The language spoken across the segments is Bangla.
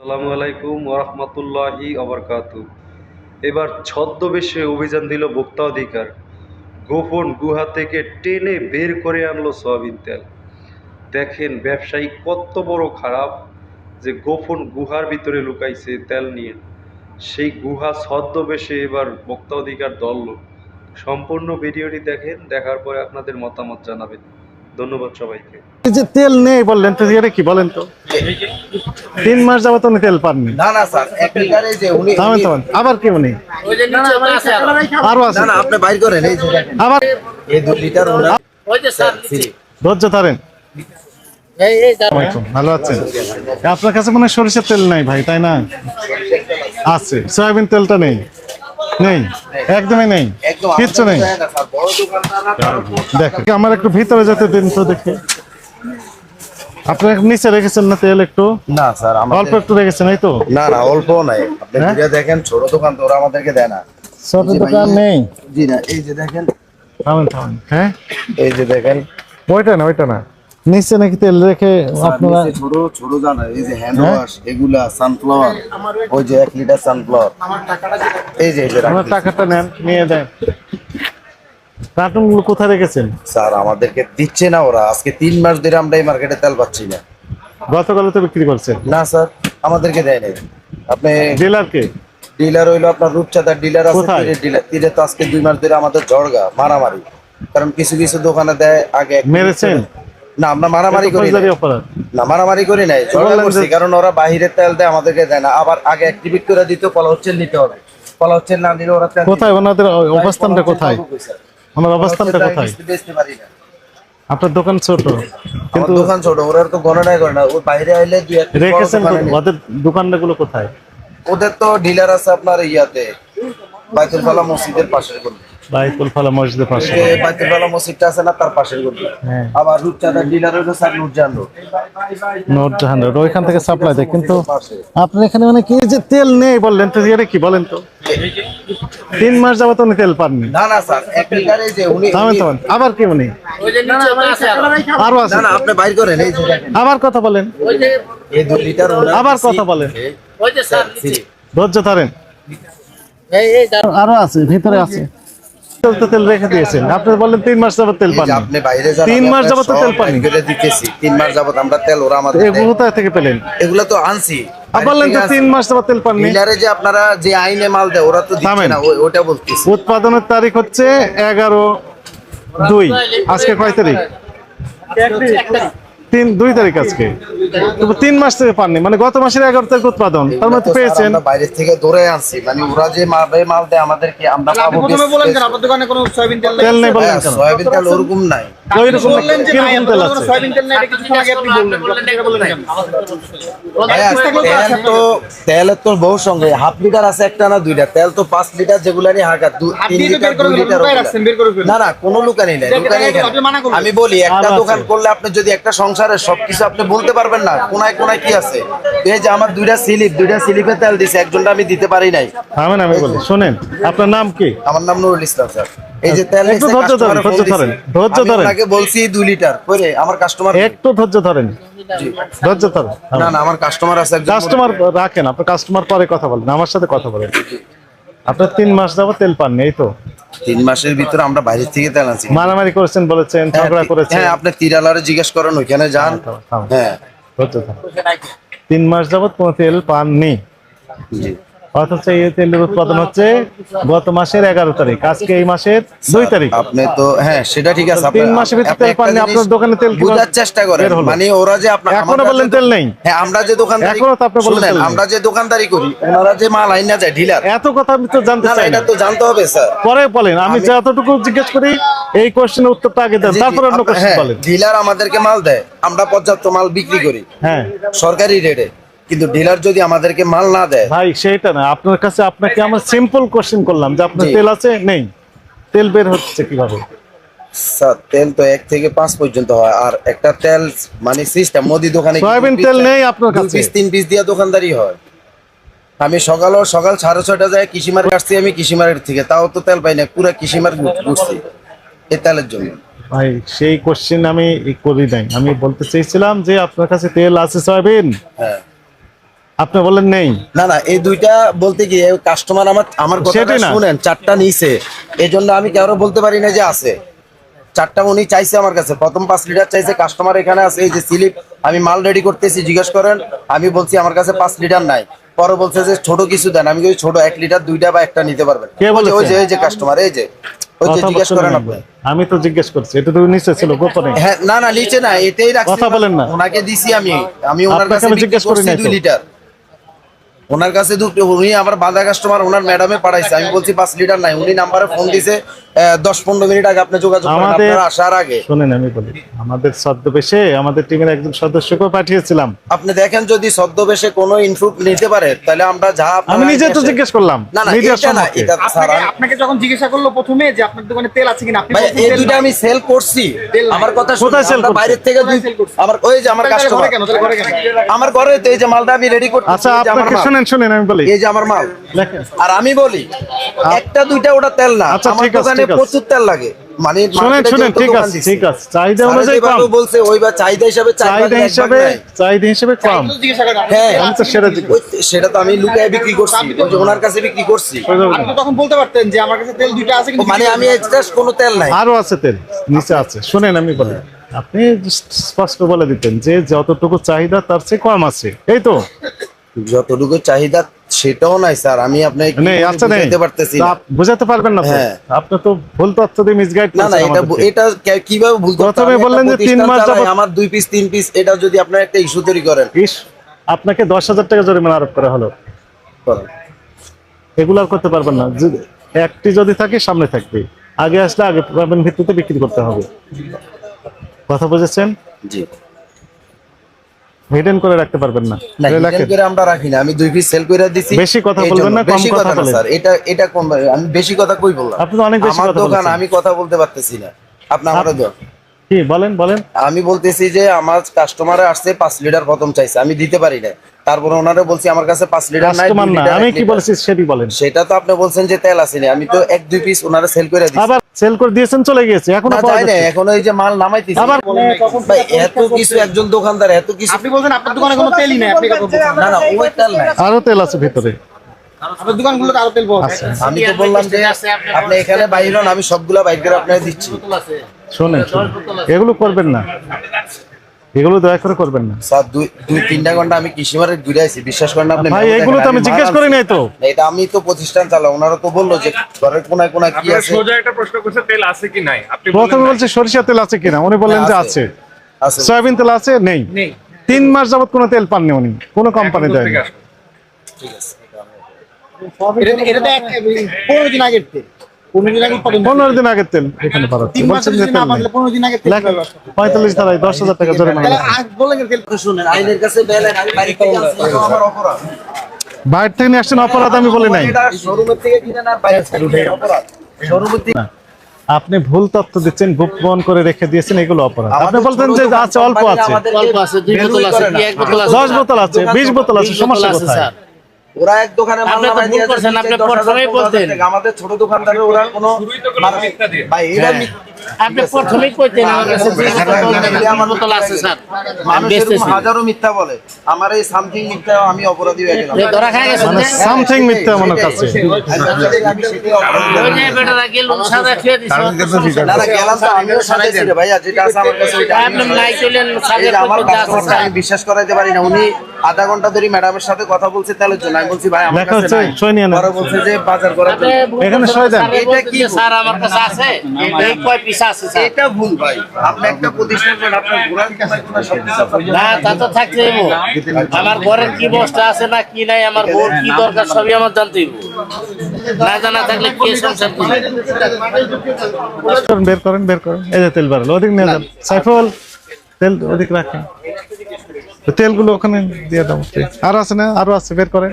আসসালামু আলাইকুম ওরহমতুল্লাহি অবরকাত এবার ছদ্মবেশে অভিযান দিল ভোক্তা অধিকার। গোপন গুহা থেকে টেনে বের করে আনলো সয়াবিন তেল। দেখেন ব্যবসায়ী কত বড় খারাপ যে গোপন গুহার ভিতরে লুকাইছে তেল নিয়ে। সেই গুহা ছদ্মবেশে এবার ভোক্তা অধিকার দল সম্পূর্ণ ভিডিওটি দেখেন, দেখার পরে আপনাদের মতামত জানাবেন। ধন্যবাদ সবাইকে। যে তেল নেই বললেন তো এটা কি বলেন তো? তিন মাস যাবত উনি তেল পাননি। না না স্যার এক লিটারে যে উনি থামেন থামেন। আবার কি উনি? ওই যে নিচে ওটা আছে আরও। আছে। না না আপনি বাইর করেন এই আবার এই দুই লিটার ওনার ওই যে স্যার ধৈর্য ধরেন। ভালো আছেন? আপনার কাছে মনে হয় সরিষার তেল নাই ভাই তাই না? আছে সয়াবিন তেলটা নেই। নেই একদমই নেই কিচ্ছু নেই। দেখ আমার একটু ভিতরে যেতে দিন তো দেখে। আপনি নিচে রেখেছেন না তেল একটু? না স্যার অল্প একটু রেখেছেন এই তো? না না অল্প নাই। আপনি হ্যাঁ? দেখেন ছোট দোকান তো ওরা আমাদেরকে দেয় না। ছোট দোকান নেই। জি না এই যে দেখেন। থামেন থামেন। হ্যাঁ? এই যে দেখেন। ওইটা না ওইটা না। নিচে নাকি তেল রেখে আপনারা ছোট ছোট জানা এই যে হ্যান্ড হ্যাঁ? ওয়াশ এগুলা সানফ্লাওয়ার ওই যে লিটার সানফ্লাওয়ার এই যে এই যে আমার টাকাটা নেন নিয়ে দেন। কার্টুনগুলো কোথায় রেখেছেন? স্যার আমাদেরকে দিচ্ছে না ওরা। আজকে মাস ধরে আমরা এই মার্কেটে তেল পাচ্ছি না। গতকালে তো বিক্রি করছেন। না স্যার আমাদেরকে দেয় নাই। আপনি ডিলারকে? ডিলার হইল আপনার রূপচাঁদার ডিলার আছে ডিলার। তীরে তো আজকে দুই মাস ধরে আমাদের জড়গা মারামারি। কারণ কিছু কিছু দোকানে দেয় আগে মেরেছেন? না আমরা মারামারি করি না মারামারি করি নাই। ঝগড়া করছি কারণ ওরা বাহিরে তেল দেয় আমাদেরকে দেয় না। আবার আগে অ্যাক্টিভেট করে দিতে হচ্ছে নিতে হবে। হচ্ছে না ওরা কোথায়? ওনাদের অবস্থানটা কোথায়? ওনার অবস্থানটা কোথায়? বেচতে পারি না। আপনার দোকান ছোট। কিন্তু দোকান ছোট ওরা তো গণনাই করে না। ও বাইরে আইলে দুই একটা রেখেছেন ওদের দোকানগুলো কোথায়? ওদের তো ডিলার আছে আপনার ইয়াতে বাইতুল ফালা মসজিদের পাশের গলি। বাইতুল ফালা মসজিদের পাশে বাইতুল ফালা মসজিদটা আছে না তার পাশের গলি? হ্যাঁ। আবার রূপচাঁদার ডিলার হইল স্যার রোড। ওইখান থেকে সাপ্লাই দেয় কিন্তু আপনার এখানে মানে কি যে তেল নেই বললেন তো এটা কি বলেন তো? তিন মাস যাবত উনি তেল পাননি। না না স্যার এক লিটারে যে উনি থামেন থামেন। আবার কি উনি? ওই যে নিচে আছে আরও। আছে। না না আপনি বাইর করেন এই আবার কথা বলেন। ওই যে এই দুই লিটার ওনার আবার কথা বলেন। ওই যে স্যার নিচে। ধৈর্য ধরেন। এই এই আরও আছে ভিতরে আছে। তেল তো তেল রেখে দিয়েছেন। আপনি বললেন তিন মাস যাবত তেল যে আপনি বাইরে যান তিন মাস যাবত তেল করে দিতেছি। তিন মাস যাবত আমরা তেল ওরা আমাদের এগুলো থেকে পেলেন। এগুলো তো আনছি। বললেন তো তিন মাস যাবত তেল পাননি। ডিলারে যে আপনারা যে আইনে মাল দেয় ওরা তো দিচ্ছে না ওটা বলতেছি। উৎপাদনের তারিখ হচ্ছে এগারো দুই। আজকে কয় তারিখ? এক তারিখ। তিন দুই তারিখ আজকে। তিন মাস থেকে পাননি মানে গত মাসের এগারো তারিখ উৎপাদন তার মধ্যে পেয়েছেন। আমরা বাইরে থেকে দৌড়ে আনছি মানে ওরা যে মাল দেয় মাল দেয় আমাদেরকে আমরা পাবো বেশ- বেশ- আপনার দোকানে কোনো সয়াবিন তেল তেল নেই বললেন হ্যাঁ, সয়াবিন তেল ওরকম নাই। কীরকম তেল আছে? সয়াবিন তেল এটা আগে আপনি বললেন। তেল তো বহু সঙ্গে হাফ লিটার আছে একটা না দুইটা? তেল তো পাঁচ লিটার যেগুলো নিয়ে হাঁকা তিন লিটার দুই। না না কোনো লুকানি নাই লুকানি মানা। আমি বলি একটা দোকান করলে আপনি যদি একটা সংসারের সবকিছু আপনি বলতে পারবেন না কোনায় কোনায় কি আছে? এই যে আমার দুইটা স্লিপ দুইটা স্লিপে তেল দিছে একজনটা আমি দিতে পারি নাই। থামেন আমি বলি শোনেন আপনার নাম কি? আমার নাম নুরুল ইসলাম স্যার। এই যে তেল একটু ধৈর্য ধরেন, ধৈর্য ধরেন, ধৈর্য ধরেন। ওনাকে বলছি দুই লিটার করে আমার কাস্টমার একটু ধৈর্য ধরেন। ধৈর্য ধরেন। না না আমার কাস্টমার আছে একজন কাস্টমার রাখেন আপনার কাস্টমার পরে কথা বলেন আমার সাথে কথা বলেন। আপনার তিন মাস যাব তেল পাননি এই তো? তিন মাসের ভিতরে আমরা বাইরে থেকে তেল আনছি। মারামারি করেছেন বলেছেন ঝগড়া করেছেন। হ্যাঁ আপনি তিরালারে জিজ্ঞেস করেন ওইখানে যান। থাম। হ্যাঁ। তিন মাস যাবত কোনো তেল পাননি। জি। অথচ এই তেলের উৎপাদন হচ্ছে গত মাসের এগারো তারিখ। আজকে এই মাসের দুই তারিখ। আপনি তো হ্যাঁ সেটা ঠিক আছে তিন মাসের ভিতরে তেল পাননি, আপনার দোকানে তেল বোঝার চেষ্টা করেন। মানে ওরা যে আপনার এখনও বললেন তেল নেই। হ্যাঁ আমরা যে দোকানদারি এখনও তো আপনি নেই। আমরা যে দোকানদারি করি ওনারা যে মাল আইনা যায় ঢিলার এত কথা আমি তো জানতে চাই না। এটা তো জানতে হবে স্যার। পরে বলেন আমি যতটুকু জিজ্ঞেস করি এই কোশ্চেনের উত্তরটা আগে দেন তারপর অন্য কোশ্চেন বলেন। ডিলার আমাদেরকে মাল দেয় আমরা পর্যাপ্ত মাল বিক্রি করি। হ্যাঁ। সরকারি রেটে কিন্তু ডিলার যদি আমাদেরকে মাল না দেয়? ভাই সেইটা না। আপনার কাছে আপনাকে আমার সিম্পল কোশ্চেন করলাম যে আপনার তেল আছে? নেই। তেল বের হচ্ছে কীভাবে? স্যার তেল তো এক থেকে পাঁচ পর্যন্ত হয়। আর একটা তেল মানে সিস্টেম মোদি দোকানে সয়াবিন তেল নেই আপনার কাছে? পিস তিন পিস দিয়ে দোকানদারি হয়। আমি সকালও সকাল সাড়ে ছয়টা যায় কৃষিমার আসছি আমি কৃষিমারের থেকে। তাও তো তেল পাই না পুরো কৃষিমার ঘুরছি এই তেলের জন্য। ভাই সেই কোশ্চেন আমি করি নাই। আমি বলতে চেয়েছিলাম যে আপনার কাছে তেল আছে সয়াবিন? হ্যাঁ। আপনি বললেন নেই। না না এই দুইটা বলতে গিয়ে কাস্টমার আমার আমার কথাটা শুনেন চারটা নিছে। এই জন্য আমি কারও বলতে পারি না যে আছে। চারটা উনি চাইছে আমার কাছে। প্রথম পাঁচ লিটার চাইছে কাস্টমার এখানে আছে এই যে স্লিপ আমি মাল রেডি করতেছি জিজ্ঞেস করেন আমি বলছি আমার কাছে পাঁচ লিটার নাই। পরে বলছে যে ছোট কিছু দেন আমি বলছি ছোট এক লিটার দুইটা বা একটা নিতে পারবেন। কে ওই যে- ওই যে কাস্টমার এই যে। ওই যে জিজ্ঞেস করেন আপনি। আমি তো জিজ্ঞেস করছি এটা তো নিচে ছিল গোপনে। হ্যাঁ না না নিচে না এটাই রাখছি। কথা বলেন না। ওনাকে দিছি আমি। আমি ওনার কাছে জিজ্ঞেস করি করছি নাই লিটার ওনার কাছে উনি আমার বাধা কাস্টমার ওনার ম্যাডামে পাঠাইছে। আমি বলছি, পাঁচ লিটার নাই। উনি নাম্বারে ফোন দিছে। দশ পনেরো মিনিট আগে আপনি যোগাযোগ আমাদের- আসার আগে। শোনেন আমি বলি আমাদের ছদ্মবেশে আমাদের টিমের একজন সদস্যকে পাঠিয়েছিলাম। আপনি দেখেন যদি ছদ্মবেশে কোনো ইনফ্রুট নিতে পারে তাহলে আমরা যা আমি নিজে তো জিজ্ঞেস করলাম না না এটা না সম্মুখে। এটা আপনাকে যখন জিজ্ঞাসা করল প্রথমে যে আপনার দোকানে তেল আছে কিনা আপনি বলছেন এই নাই। আমি সেল করছি। আমার কথা কোথায় শুনুন sell আমরা বাইরের থেকে? আমার ওই যে আমার কাস্টমার ঘরে কেন তাহলে ঘরে কেন? আমার ঘরে তো এই যে মালটা আমি রেডি করতে আচ্ছা আপনাকে শুনেন শুনেন আমি বলি। এই যে আমার মাল। আর আমি বলি একটা দুইটা ওটা তেল না। আচ্ছা, আমার ঠিক আছে, দোকানে আছে। প্রচুর তেল লাগে। মানে শুনেন শুনেন ঠিক আছে ঠিক আছে। চাহিদা অনুযায়ী কম। বলছে ওই বা চাহিদা হিসাবে চাহিদা হিসাবে চাহিদা হিসাবে কম। হ্যাঁ। আমি তো সেটা সেটা তো আমি লুকায় বিক্রি করছি। ওই যে ওনার কাছে বিক্রি করছি। আপনি তখন বলতে পারতেন যে আমার কাছে তেল দুইটা আছে কিন্তু মানে আমি এক্সট্রা কোনো তেল নাই। আরও আছে তেল নিচে আছে। শুনেন আমি বলি। আপনি স্পষ্ট বলে দিতেন যে যতটুকু চাহিদা তার চেয়ে কম আছে। এই তো। যতটুকু চাহিদা সেটাও নাই স্যার। আমি আপনাকে আচ্ছা পারতেছি বোঝাতে পারবেন না হ্যাঁ। আপনি তো ভুল তথ্য দিয়ে মিসগাইড না না এটা এটা কীভাবে ভুল করতে প্রথমে বললেন যে তিন মাস যাবত- আমার দুই পিস তিন পিস এটা যদি আপনার একটা ইস্যু তৈরি করেন। আপনাকে দশ হাজার টাকা জরিমানা আরোপ করা হলো। এগুলো আর করতে পারবেন না। যদি- একটি যদি থাকে সামনে থাকবে। আগে আসলে আগে ভিত্তিতে বিক্রি করতে হবে। কথা বুঝেছেন? জি। হিডেন করে রাখতে পারবেন না। না এটা hidden লেখেন। করে আমরা রাখি না। আমি দুই পিস সেল করে দিছি। বেশি কথা বলবেন না, কম কথা বলেন। স্যার। এটা এটা কম আমি বেশি কথা কই বললাম? আপনি তো অনেক বেশি কথা দোকান আমি কথা বলতে পারতেছি না। আপনি আমারে দাও কি বলেন বলেন। আমি বলতেছি যে আমার কাস্টমার আসছে পাঁচ লিটার প্রথম চাইছে। আমি দিতে পারি না তারপরে ওনারা বলছি আমার কাছে পাঁচ লিটার নাই কাস্টমার না আমি কি। বলেছি সেটি বলেন। সেটা তো আপনি বলছেন যে তেল আসেনি আমি তো এক দুই পিস ওনারা সেল করে দিচ্ছি আবার সেল করে দিয়েছেন চলে গিয়েছে এখনও পাওয়া যায়। এখন ওই যে মাল নামাইতেছি। আবার ভাই এত কিছু একজন দোকানদার এত কিছু আপনি বলছেন আপনার দোকানে কোনো তেলই নাই আপনি না না ওই তেল নাই। আরও তেল আছে ভিতরে। আপনার দোকানগুলোতে আরও তেল পাওয়া যায়। আমি তো বললাম যে আপনি এখানে বাইর হন আমি সবগুলা বাইর করে আপনাকে দিচ্ছি। শোনেন। এগুলো করবেন না। এগুলো দয়া করে করবেন না। স্যার দুই দুই তিনটা ঘণ্টা আমি কৃষিমারে ঘুরে আছি বিশ্বাস করেন আপনি ভাই এগুলো তো আমি জিজ্ঞেস করি নাই তো। এটা আমি তো প্রতিষ্ঠান চালাই ওনারা তো বলল যে ঘরের কোনায় কোনায় কি আছে। সোজা একটা প্রশ্ন করছে তেল আছে কি নাই? আপনি প্রথমে বলছে সরিষা তেল আছে কিনা। উনি বললেন যে আছে। আছে। আছে। সয়াবিন তেল আছে? নেই। নেই। তিন মাস যাবত কোনো তেল পাননি উনি। কোনো কোম্পানি দেয় দেয়নি। কোথেকে আসবে? এটা এটা তো এক পনেরো দিন আগের তেল। পনেরো দিন আগের তেল। এখানে? পঁয়তাল্লিশ ধারায় দশ হাজার টাকা জরিমানা তাহলে লেখেন। আজ বললেন যে তেল শুনেন আইনের কাছে বেলেন আমি বাড়ি থেকে আনছি, এটা আমার অপরাধ। বাইরে থেকে নিয়ে আসছেন অপরাধ আমি বলি নাই। এটা শোরুমের থেকে কিনে না বাইরে থেকে কিনে অপরাধ। শোরুমের থেকে আপনি ভুল তথ্য দিচ্ছেন গোপন করে রেখে দিয়েছেন এগুলো অপরাধ। আপনি বলতেন যে আছে অল্প আছে। আমাদেরকে অল্প আছে দুই বোতল আছে কি এক বোতল আছে। দশ বোতল আছে বিশ বোতল আছে সমস্যা কোথায়? স্যার। ওরা এক দোকানে মাল আপনি তো ভুল দিয়ে করছেন, আপনি প্রথমেই বলতেন। আমাদের ছোট দোকানদারে ওরা কোনো শুরুই তো করল মিথ্যা দিয়ে। ভাই এরা মি- আপনি প্রথমেই কইতেন আমার কাছে দুই বোতল তেল, তিন বোতল আছে স্যার। আমি মানুষ এরকম বেচতেছি হাজারো মিথ্যা বলে। আমার এই সামথিং মিথ্যা আমি অপরাধী হয়ে গেলাম। ধরা খায় গেছে সামথিং মিথ্যা মনে কাছে আমি সেটাই অপরাধী ওই যে বেটারা গেল সাদা খেয়ে দিছে। না না গেলাম তো আমিও সাজাইছি রে ভাইয়া যেটা আছে আমার কাছে ওইটা। আপনি নাই চলেন এই আমার করতে আমি বিশ্বাস করাইতে পারি না। উনি আধা ঘণ্টা ধরে ম্যাডামের সাথে কথা বলছে তেলের জন্য আমি বলছি ভাই আমার কাছে নাই। বলছে যে বাজার করার এখানে সই দেন। এটা কি স্যার আমার কাছে আছে? এই কয় পিস আছে স্যার। এটা ভুল ভাই। আপনি একটা প্রতিষ্ঠান করেন আপনার ঘোরার কোনায় কোনায় সব না তা তো থাকতে আমার ঘরের কি বস্তা আছে না কি নাই আমার বোর কি দরকার সবই আমার জানতে না জানা থাকলে কে সংসার করবে? বের করেন বের করেন। এই যে তেল বাড়ালো ওদিক নিয়ে যান। সাইফুল তেল ওদিক রাখেন। তো তেলগুলো ওখানে দিয়ে দাও। আরও আছে না? আরও আছে বের করেন।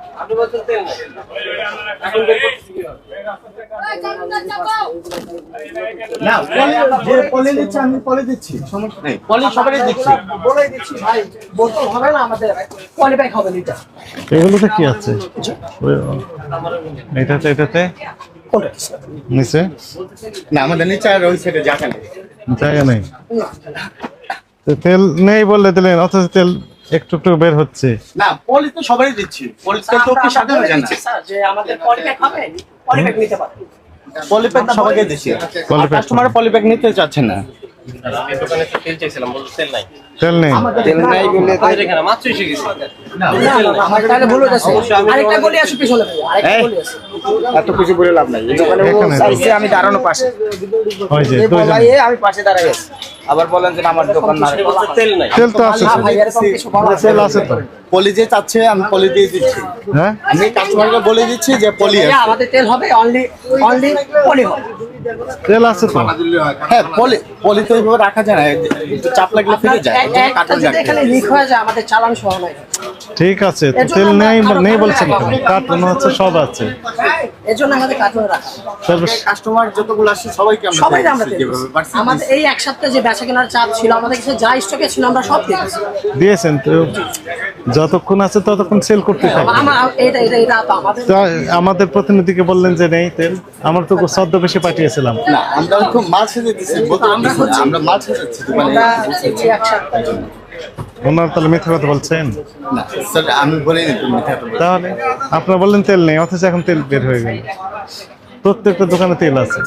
না পলি যে পলি দিচ্ছে আমি পলি দিচ্ছি সমস্যা নেই। পলি সবারই দিচ্ছি। বলে দিচ্ছি ভাই বোতল হবে না আমাদের? কোয়ালিফাই হবে এটা এগুলোতে কি আছে? এটাতে এটাতে? নিচে? না আমাদের নিচে আর ওই সাইডে জায়গা নেই। জায়গা নেই। তো তেল নেই বললে দিলেন অথচ তেল একটু একটু বের হচ্ছে। না তো সবারই দিচ্ছি। তো কি হয়ে স্যার যে আমাদের কোয়ালিফাই হবে কোয়ালিফাই নিতে পারবে পলিপ্যাক সবাইকে দিচ্ছি। কাস্টমার পলিপ্যাক নিতে চাচ্ছে না। তেল নেই। তেল নাই। বলে তাই- না, না, না, আমার তাহলে ভুল আরেকটা গলি আছে পিছনে আরেকটা গলি আছে এত কিছু বলে লাভ নাই। এই দোকানে ও চাইছে আমি দাঁড়ানো পাশে। ওই যে দুইজন। আমি পাশে আবার বলেন যে আমার দোকান না। তেল নাই। তেল তো আছে না ভাই এরকম কিছু বলা তেল আছে তো। পলি যে চাচ্ছে আমি পলি দিয়ে দিচ্ছি। হ্যাঁ? আমি কাস্টমারকে বলে দিচ্ছি যে পলি আছে। আমাদের তেল হবে অনলি অনলি পলি হবে। তেল আছে তো। হ্যাঁ পলি পলি তো এইভাবে রাখা যায় না। চাপ লাগলে ফিরে যায়। যায় এখানে লিক হয়ে যায় আমাদের চালান সহ নাই। ঠিক আছে তো তেল নেই নেই বলছেন কেন? কার্টুন হচ্ছে সব আছে। এর জন্য আমাদের কার্টুনে রাখা কাস্টমার যতগুলো আসছে সবাইকে আমরা সবাই আমরা। পারছি আমাদের এই এক সপ্তাহে যে বেচা কেনার চাপ ছিল আমাদের কাছে যা স্টকে ছিল আমরা সব দিয়েছি। দিয়েছেন তো। যতক্ষণ আছে ততক্ষণ সেল করতে থাকবে আমার এটা এটা এটা আমাদের আমাদের প্রতিনিধিকে বললেন যে নেই তেল। আমরা তো সদ্য বেশি পাঠিয়েছিলাম। না আমরা খুব বলতে আমরা আমরা মাল ওনার তাহলে মিথ্যা কথা বলছেন? না স্যার আমি বলিনি তুমি মিথ্যা কথা তাহলে আপনারা বললেন তেল নেই অথচ এখন তেল বের হয়ে গেল। প্রত্যেকটা দোকানে তেল আছে।